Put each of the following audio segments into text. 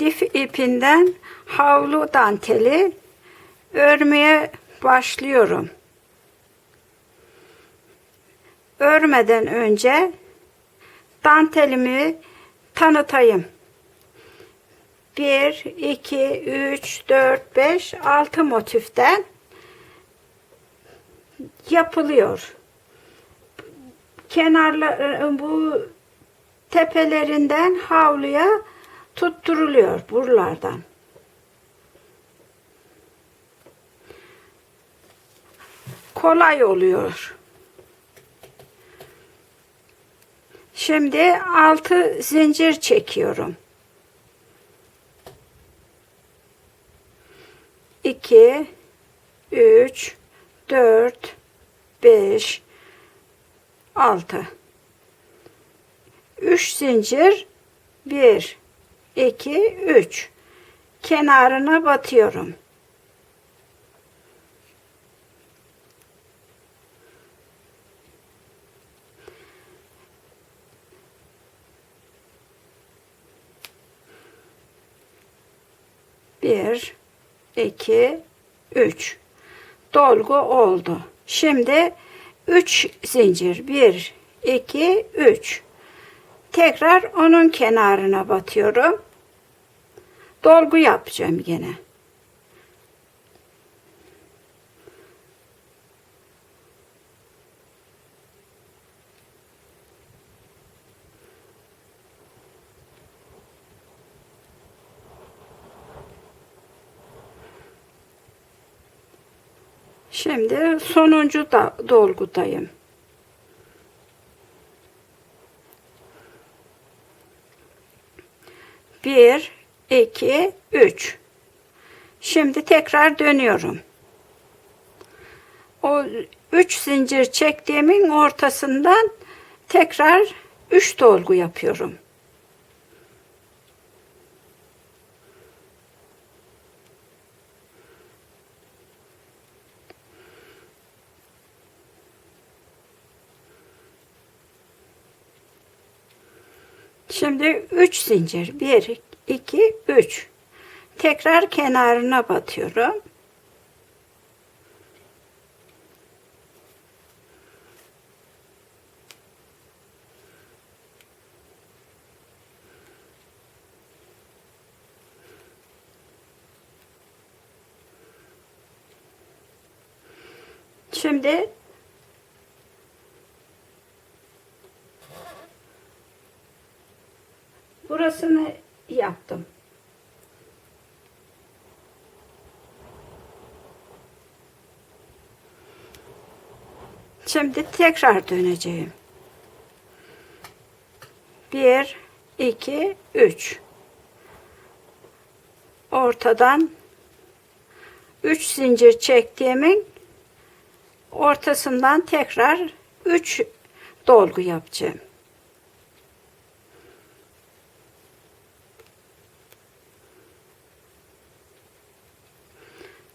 lif ipinden havlu danteli örmeye başlıyorum. Örmeden önce dantelimi tanıtayım. 1, 2, 3, 4, 5, 6 motiften yapılıyor. Kenarlar bu tepelerinden havluya tutturuluyor buralardan. Kolay oluyor. Şimdi altı zincir çekiyorum. 2 3 4 5 6 3 zincir 1 2 3 kenarına batıyorum. Bir, iki, üç. Dolgu oldu. Şimdi üç zincir. Bir, iki, üç. Tekrar onun kenarına batıyorum. Dolgu yapacağım yine. Şimdi sonuncu da dolgudayım. Bir, iki, üç. Şimdi tekrar dönüyorum. O üç zincir çektiğimin ortasından tekrar üç dolgu yapıyorum. Şimdi 3 zincir. 1, 2, 3. Tekrar kenarına batıyorum. Şimdi Şimdi tekrar döneceğim. 1 2 3 Ortadan 3 zincir çektiğimin ortasından tekrar 3 dolgu yapacağım.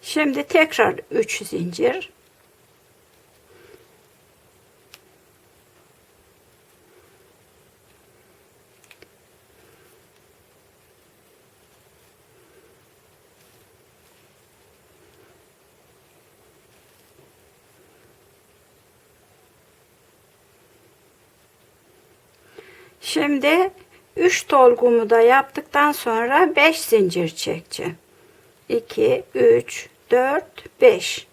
Şimdi tekrar 3 zincir. Şimdi 3 dolgumu da yaptıktan sonra 5 zincir çekeceğim. 2 3 4 5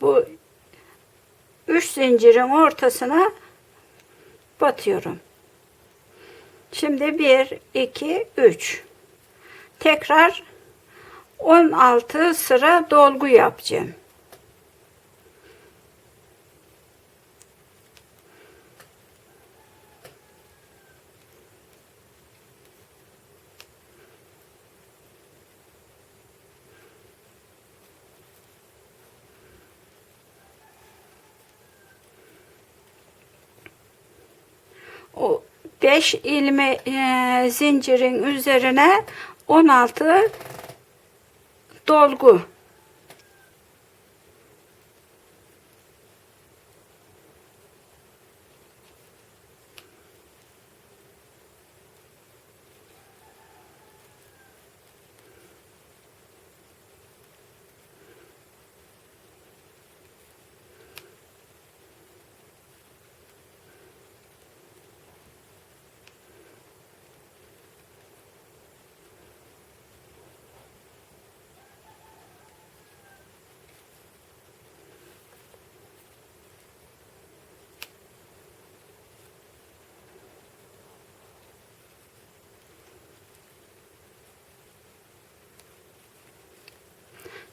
Bu 3 zincirin ortasına batıyorum. Şimdi 1 2 3 Tekrar 16 sıra dolgu yapacağım. o 5 ilme e, zincirin üzerine 16 dolgu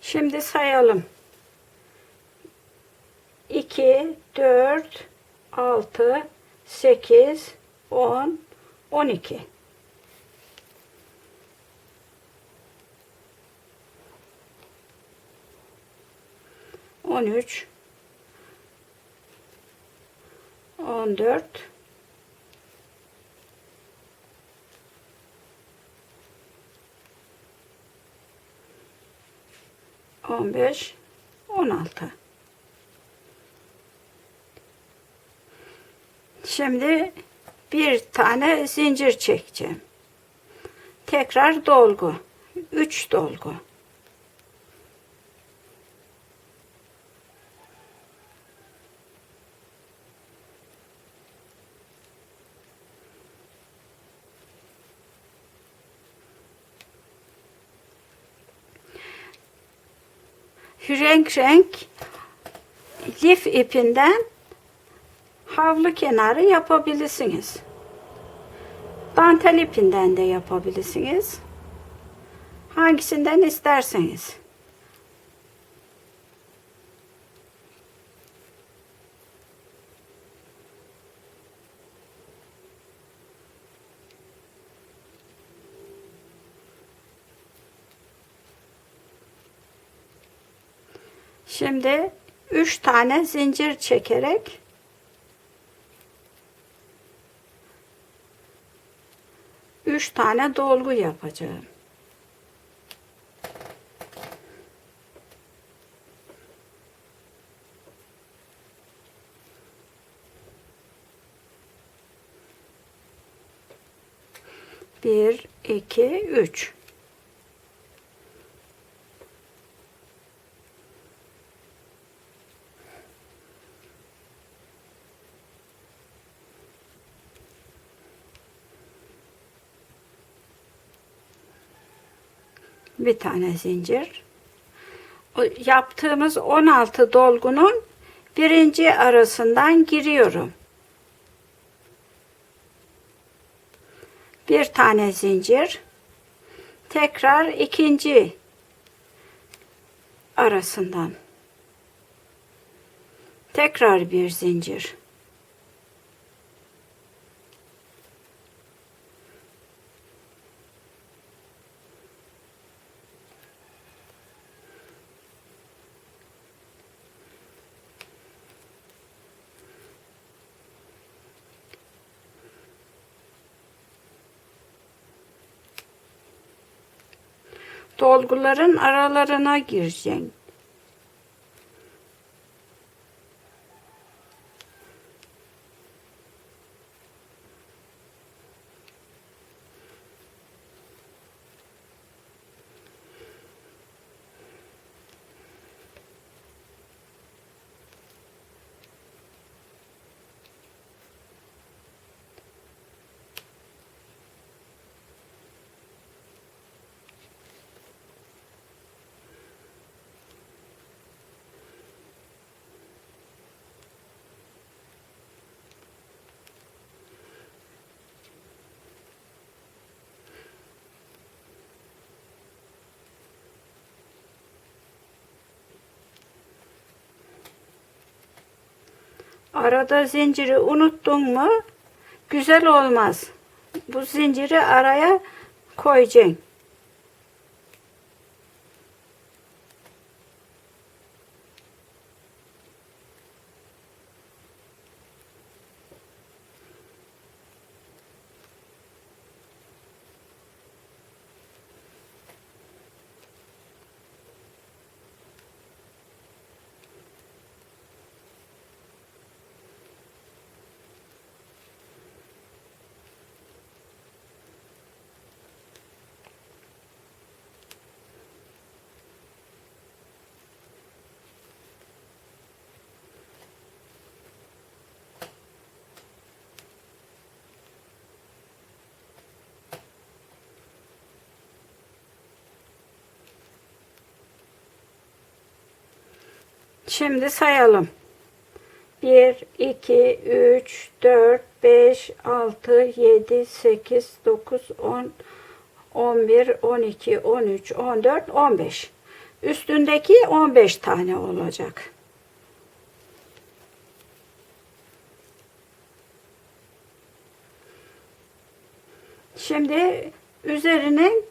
Şimdi sayalım. 2, 4, 6, 8, 10, 12. On üç, on dört, on beş, on altı. Şimdi bir tane zincir çekeceğim. Tekrar dolgu. Üç dolgu. Renk renk lif ipinden havlu kenarı yapabilirsiniz. Dantel ipinden de yapabilirsiniz. Hangisinden isterseniz. Şimdi 3 tane zincir çekerek üç tane dolgu yapacağım. Bir, iki, üç. Bir tane zincir. Yaptığımız 16 dolgunun birinci arasından giriyorum. Bir tane zincir. Tekrar ikinci arasından. Tekrar bir zincir. Dolguların aralarına gireceksin. Arada zinciri unuttun mu güzel olmaz. Bu zinciri araya koyacaksın. Şimdi sayalım. 1, 2, 3, 4, 5, 6, 7, 8, 9, 10, 11, 12, 13, 14, 15. Üstündeki 15 tane olacak. Şimdi üzerinin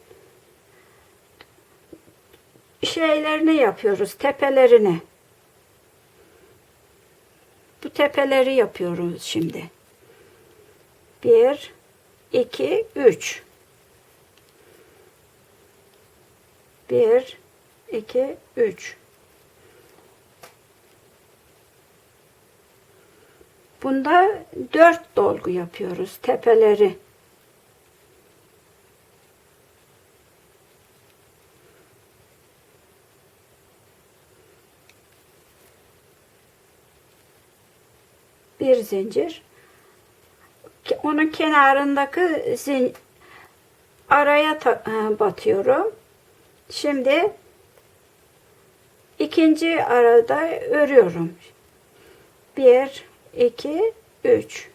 şeylerini yapıyoruz, tepelerini. Tepeleri yapıyoruz şimdi. Bir, iki, üç. Bir, iki, üç. Bunda dört dolgu yapıyoruz tepeleri. Bir zincir. Onun kenarındaki zin araya e, batıyorum. Şimdi ikinci arada örüyorum. Bir, iki, üç.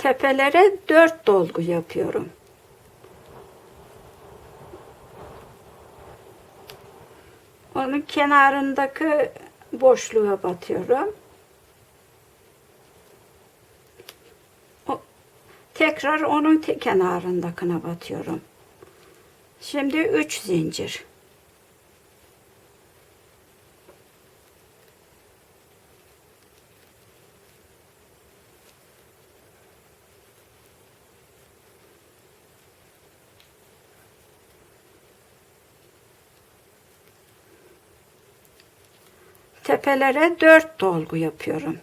Tepelere dört dolgu yapıyorum. Onun kenarındaki boşluğa batıyorum. Tekrar onun te- kenarındakine batıyorum. Şimdi üç zincir. Tepelere dört dolgu yapıyorum.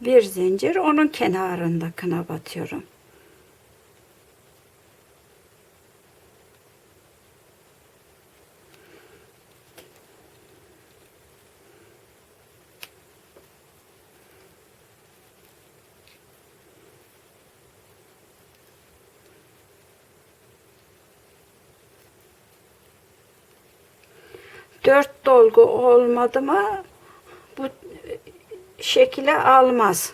Bir zincir onun kenarındakine batıyorum. Dört dolgu olmadı mı bu şekile almaz.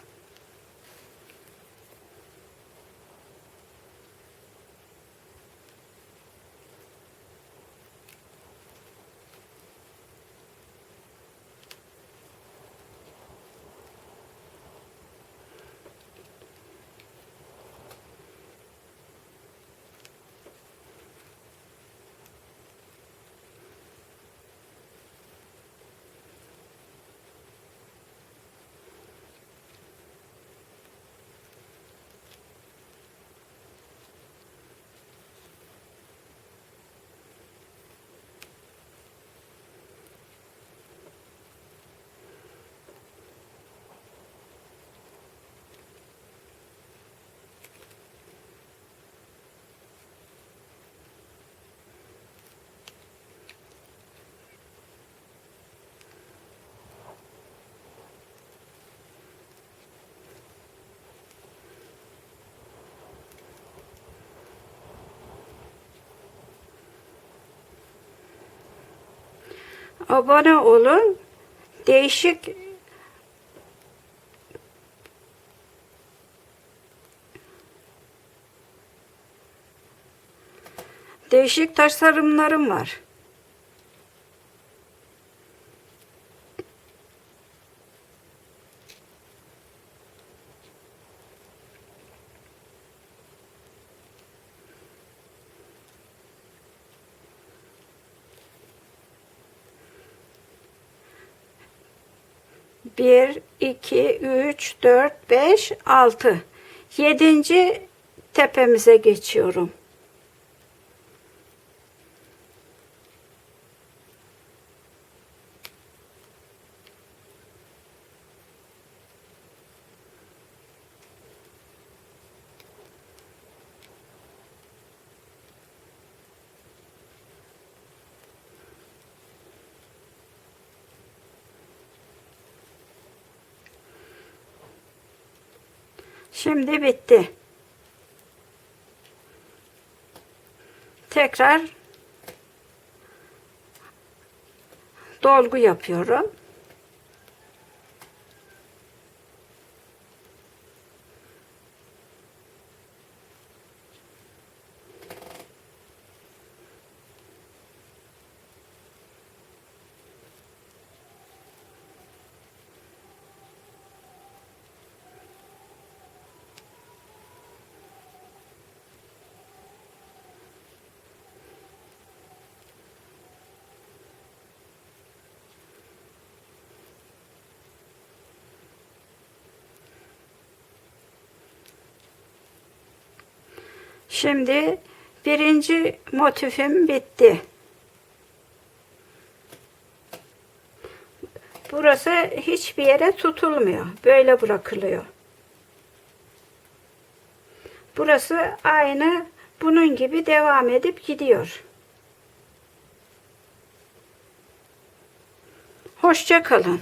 Abone olun. Değişik değişik tasarımlarım var. Bir, iki, üç, dört, beş, altı. Yedinci tepemize geçiyorum. Şimdi bitti. Tekrar dolgu yapıyorum. Şimdi birinci motifim bitti. Burası hiçbir yere tutulmuyor. Böyle bırakılıyor. Burası aynı bunun gibi devam edip gidiyor. Hoşça kalın.